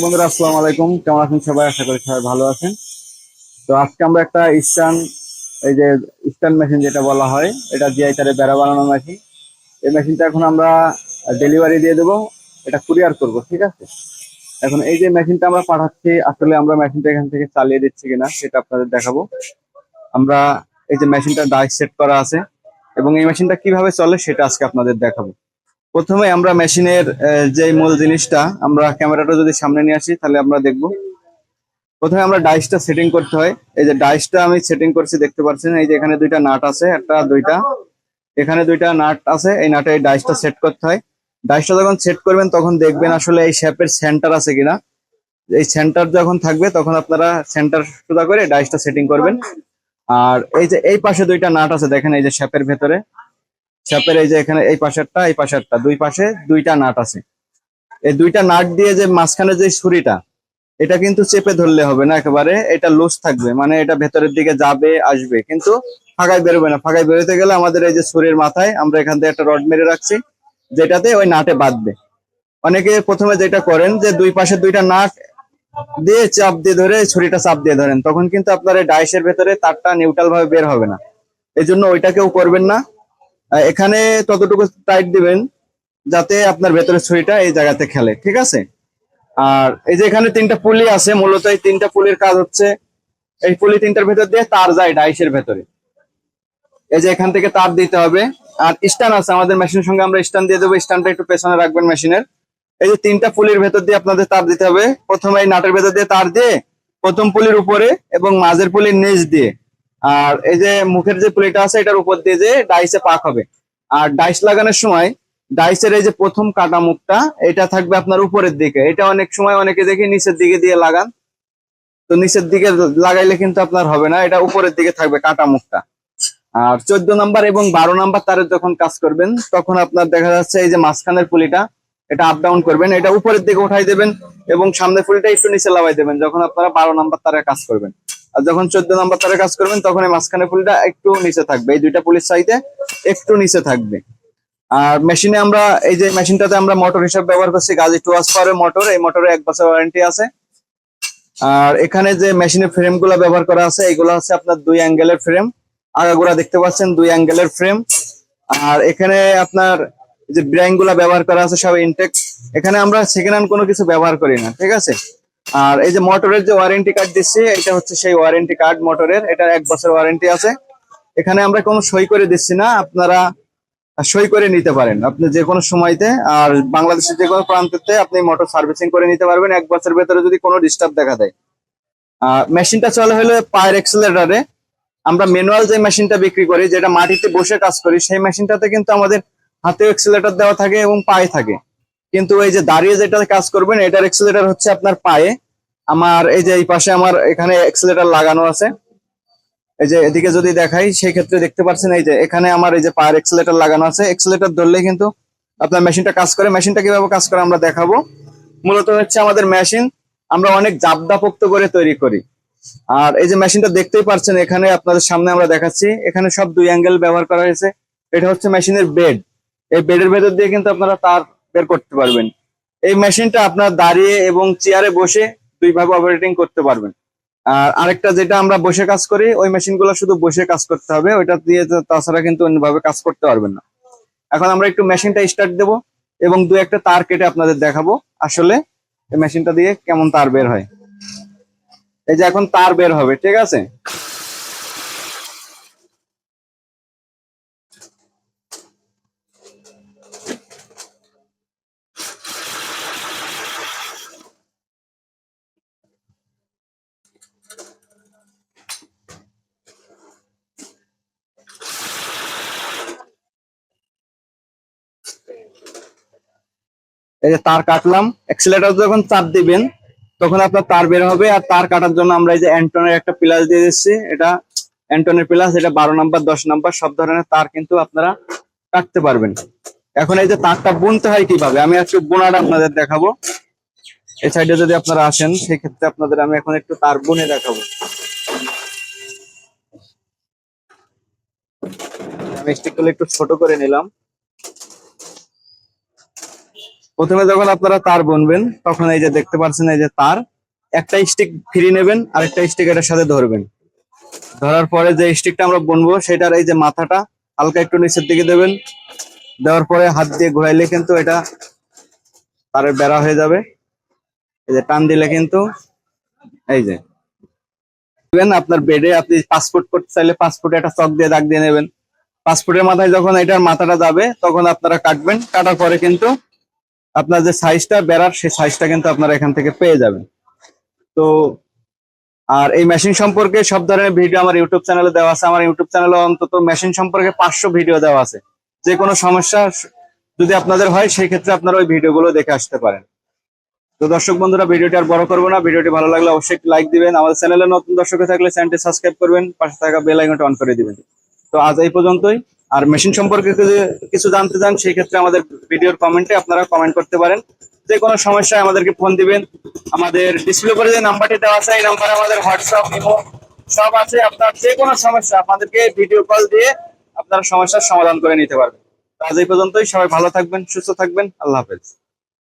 বন্ধুরা, আসসালামু আলাইকুম। কেমন আছেন সবাই? আশা করি সবাই ভালো আছেন। তো আজকে আমরা একটা স্টান এই যে স্টান মেশিন যেটা বলা হয়, এটা জিআই তারে বেড়া বানানো মেশিন এই মেশিনটা এখন আমরা ডেলিভারি দিয়ে দেবো। এটা কুরিয়ার করব, ঠিক আছে? এখন এই যে মেশিনটা আমরা পাঠাচ্ছি, আসলে আমরা মেশিনটা এখান থেকে চালিয়ে দিচ্ছি কিনা, সেটা আপনাদের দেখাবো। আমরা এই যে মেশিনটা ডাই সেট করা আছে, এবং এই মেশিনটা কীভাবে চলে সেটা আজকে আপনাদের দেখাবো। প্রথমে আমরা মেশিনের যে মূল জিনিসটা, আমরা ক্যামেরাটা যদি সামনে নিয়ে আসি, তাহলে আমরা দেখব। প্রথমে আমরা ডাইসটা সেটিং করতে হয়। এই যে ডাইসটা আমি সেটিং করছি, দেখতে পাচ্ছেন? এই যে এখানে দুইটা নাট আছে, একটা, দুইটা। এখানে দুইটা নাট আছে, এই নাটে এই ডাইসটা সেট করতে হয়। ডাইসটা যখন সেট করবেন, তখন দেখবেন আসলে এই শেপের সেন্টার আছে কিনা। এই সেন্টার যখন থাকবে, তখন আপনারা সেন্টার সোজা করে ডাইসটা সেটিং করবেন। আর এই যে এই পাশে দুইটা নাট আছে, দেখেন এই যে শেপের ভেতরে। শেপের এই যে এখানে এই পাশেরটা এই পাশেরটা, দুই পাশে দুইটা নাট আছে। এই দুইটা নাট দিয়ে যে মাঝখানে যে ছুরিটা, এটা কিন্তু চেপে ধরলে হবে না একেবারে, এটা লুজ থাকবে মানে এটা ভেতরের দিকে যাবে, আসবে। কিন্তু ফাঁকায় বেরোবে না, ফাঁকায় বেরোতে গেলে আমাদের এই যে ছুরির মাথায় আমরা এখান থেকে একটা রড মেরে রাখছি, যেটাতে ওই নাটে বাঁধবে। অনেকে প্রথমে যেটা করেন যে দুই পাশে দুইটা নাট দিয়ে চাপ দিয়ে ধরে ছুরিটা চাপ দিয়ে ধরেন, তখন কিন্তু আপনার এই ডাইসের ভেতরে তারটা নিউট্রাল ভাবে বের হবে না। এই জন্য ওইটা কেউ করবেন না। এখানে ততটুকু টাইট দিবেন যাতে আপনার ভেতরে ছুরিটা এই জায়গাতে খেলে, ঠিক আছে? আর এই যে এখানে তিনটা পুলি আছে, মূলত এই তিনটা পুলির কাজ হচ্ছে এই পুলি তিনটার ভেতর দিয়ে তার যায় ডাইসের ভেতরে। এই যে এখান থেকে তার দিতে হবে। আর স্ট্যান্ড আছে, আমাদের মেশিনের সঙ্গে আমরা স্ট্যান্ড দিয়ে দেবো, স্ট্যান্ডটা একটু পেছনে রাখবেন মেশিনের। এই যে তিনটা পুলির ভেতর দিয়ে আপনাদের তার দিতে হবে। প্রথমে এই নাটের ভেতর দিয়ে তার দিয়ে প্রথম পুলির উপরে এবং মাঝের পুলির নিচ দিয়ে আর এই যে মুখের যে পুলিটা আছে, এটার উপর দিয়ে যে ডাইসে পাক হবে। আর ডাইস লাগানোর সময় ডাইসের এই যে প্রথম কাটা মুখটা, এটা থাকবে আপনার উপরের দিকে। এটা অনেক সময় অনেকে দেখি নিচের দিকে দিয়ে লাগান। তো নিচের দিকে লাগাইলে কিন্তু আপনার হবে না, এটা উপরের দিকে থাকবে কাটা মুখটা। আর চোদ্দ নাম্বার এবং বারো নাম্বার তারের যখন কাজ করবেন, তখন আপনার দেখা যাচ্ছে এই যে মাঝখানের পুলিটা এটা আপ ডাউন করবেন, এটা উপরের দিকে উঠাই দেবেন এবং সামনের পুলিটা একটু নিচে লাগাই দেবেন, যখন আপনারা বারো নাম্বার তারে কাজ করবেন। আর যখন চোদ্দ নম্বর তারে কাজ করবেন, তখন এই মাঝখানের পুলিটা একটু নিচে থাকবে। এই দুইটা পুলিশ সাইডে একটু নিচে থাকবে। আর মেশিনে আমরা, এই যে মেশিনটাতে আমরা মোটর হিসাবে ব্যবহার করছি, গাজী টু পাওয়ারের মোটর। এই মোটরে এক বছর ওয়ারেন্টি আছে। আর এখানে যে মেশিনের ফ্রেমগুলা ব্যবহার করা আছে, এগুলো হচ্ছে আপনার দুই অ্যাঙ্গেলের ফ্রেম। আগাগোড়া দেখতে পাচ্ছেন, দুই অ্যাঙ্গেলের ফ্রেম। আর এখানে আপনার যে ব্র্যাঙ্কগুলা ব্যবহার করা আছে, সব ইনটেক। এখানে আমরা সেকেন্ড হ্যান্ড কোনো কিছু ব্যবহার করি না, ঠিক আছে? আর এই যে মোটরের যে ওয়ারেন্টি কার্ড দিচ্ছি, এটা হচ্ছে সেই ওয়ারেন্টি কার্ড মোটরের। এটা এক বছর ওয়ারেন্টি আছে। এখানে আমরা কোনো সই করে দিচ্ছি না। আপনারা সই করে নিতে পারেন। আপনি যে কোনো সময়তে আর বাংলাদেশের যে কোনো প্রান্ততে আপনি মোটর সার্ভিসিং করে নিতে পারবেন। এক বছর ভেতরে যদি কোনো ডিস্টার্ব দেখা দেয়। মেশিনটা চলে হলো পায়ের এক্সেলেটারে আমরা ম্যানুয়াল যে মেশিনটা বিক্রি করি, যেটা মাটিতে বসে কাজ করি, সেই মেশিনটাতে কিন্তু আমাদের হাতে এক্সেলেটার দেওয়া থাকে এবং পায়ে থাকে। কিন্তু এই যে দাঁড়িয়ে যেটা কাজ করবেন, এটার এক্সেলেটার হচ্ছে আপনার পায়ে। আমার এই যে এই পাশে আমার এখানে এক্সেলেটার লাগানো আছে। এই যে এদিকে যদি দেখাই, সেই ক্ষেত্রে দেখতে পাচ্ছেন এই যে এখানে আমার এই যে পায়ের এক্সেলেটার লাগানো আছে। এক্সেলেটার ধরলে কিন্তু আপনার মেশিনটা কাজ করে। মেশিনটা কীভাবে কাজ করে আমরা দেখাবো। মূলত হচ্ছে আমাদের মেশিন আমরা অনেক জাবদাপোক্ত করে তৈরি করি। আর এই যে মেশিনটা দেখতেই পাচ্ছেন, এখানে আপনাদের সামনে আমরা দেখাচ্ছি। এখানে সব দুই অ্যাঙ্গেল ব্যবহার করা হয়েছে। এটা হচ্ছে মেশিনের বেড এই বেডের ভেতর দিয়ে কিন্তু আপনারা তার বের করতে পারবেন। এই মেশিনটা আপনার দাঁড়িয়ে এবং চেয়ারে বসে দুইভাবে অপারেটিং করতে পারবেন। আর আরেকটা যেটা আমরা বসে কাজ করি, ওই মেশিনগুলো শুধু বসে কাজ করতে হবে, ওইটা দিয়ে তাছাড়া কিন্তু অন্যভাবে কাজ করতে পারবেন না। এখন আমরা একটু মেশিনটা স্টার্ট দেব এবং দু একটা তার কেটে আপনাদের দেখাবো। আসলে এই মেশিনটা দিয়ে কেমন তার বের হয়। এই যে এখন তার বের হবে, ঠিক আছে? এই যে তার কাটলাম এক্সেলেটার যখন চাপ দিবেন, তখন আপনার তার বের হবে, আর তার কাটার জন্য আমরা এই যে অ্যান্টনের একটা প্লাস দিয়ে দিচ্ছি, এটা অ্যান্টনের প্লাস এটা বারো নাম্বার, দশ নাম্বার, সব ধরনের তার কিন্তু আপনারা কাটতে পারবেন। এখন এই যে তারটা বুনতে হয় কীভাবে? আমি একটু বোনাটা আপনাদের দেখাবো। এই সাইডে যদি আপনারা আসেন সেই ক্ষেত্রে আপনাদের আমি এখন একটু তার বুনে দেখাবো। আমি স্টিকগুলো একটু ছোট করে নিলাম। প্রথমে যখন আপনারা তার বুনবেন, তখন এই যে দেখতে পাচ্ছেন এই যে তার, একটা স্টিক ফ্রি নেবেন আর একটা স্টিক এটার সাথে ধরবেন। ধরার পরে যে স্টিকটা আমরা বুনবো, সেটার এই যে মাথাটা হালকা একটু নিচের দিকে দেবেন। দেওয়ার পরে হাত দিয়ে ঘোরাইলে কিন্তু এটা তারের বেড়া হয়ে যাবে। এই যে টান দিলে কিন্তু এই যে আপনার বেডে আপনি পাসপোর্ট করতে চাইলে পাসপোর্টে একটা চক দিয়ে দাগ দিয়ে নেবেন। পাসপোর্টের মাথায় যখন এটার মাথাটা যাবে, তখন আপনারা কাটবেন। কাটার পরে কিন্তু আপনার যে সাইজটা বেড়ার সেই সাইজটা কিন্তু আপনারা এখান থেকে পেয়ে যাবেন। তো, আর এই মেশিন সম্পর্কে সব ধরনের ভিডিও আমার ইউটিউব চ্যানেলে দেওয়া আছে। আমার ইউটিউব চ্যানেলে অন্তত মেশিন সম্পর্কে পাঁচশো ভিডিও দেওয়া আছে। যে কোনো সমস্যা যদি আপনাদের হয়, সেই ক্ষেত্রে আপনারা ওই ভিডিওগুলো দেখে আসতে পারেন। তো দর্শক বন্ধুরা ভিডিওটি আর বড় করব না। ভিডিওটি ভালো লাগলে অবশ্যই লাইক দিবেন। আমাদের চ্যানেলে নতুন দর্শক থাকলে চ্যানেলটি সাবস্ক্রাইব করবেন। পাশে থাকা বেল আইকনটা অন করে দিবেন। তো আজ এই পর্যন্তই। আর মেশিন সম্পর্কে কিছু জানতে চান সেই ক্ষেত্রে আমাদের ভিডিওর কমেন্টে আপনারা কমেন্ট করতে পারেন। যে কোনো সমস্যায় আমাদেরকে ফোন দিবেন। আমাদের ডিসপ্লে করে যে নাম্বারটি দেওয়া আছে, এই নাম্বারে আমাদের হোয়াটসঅ্যাপ ইমো সব আছে। আপনার যে কোনো সমস্যা, আপনাদেরকে ভিডিও কল দিয়ে আপনারা সমস্যার সমাধান করে নিতে পারবেন। আজ এই পর্যন্তই। সবাই ভালো থাকবেন, সুস্থ থাকবেন। আল্লাহ হাফেজ।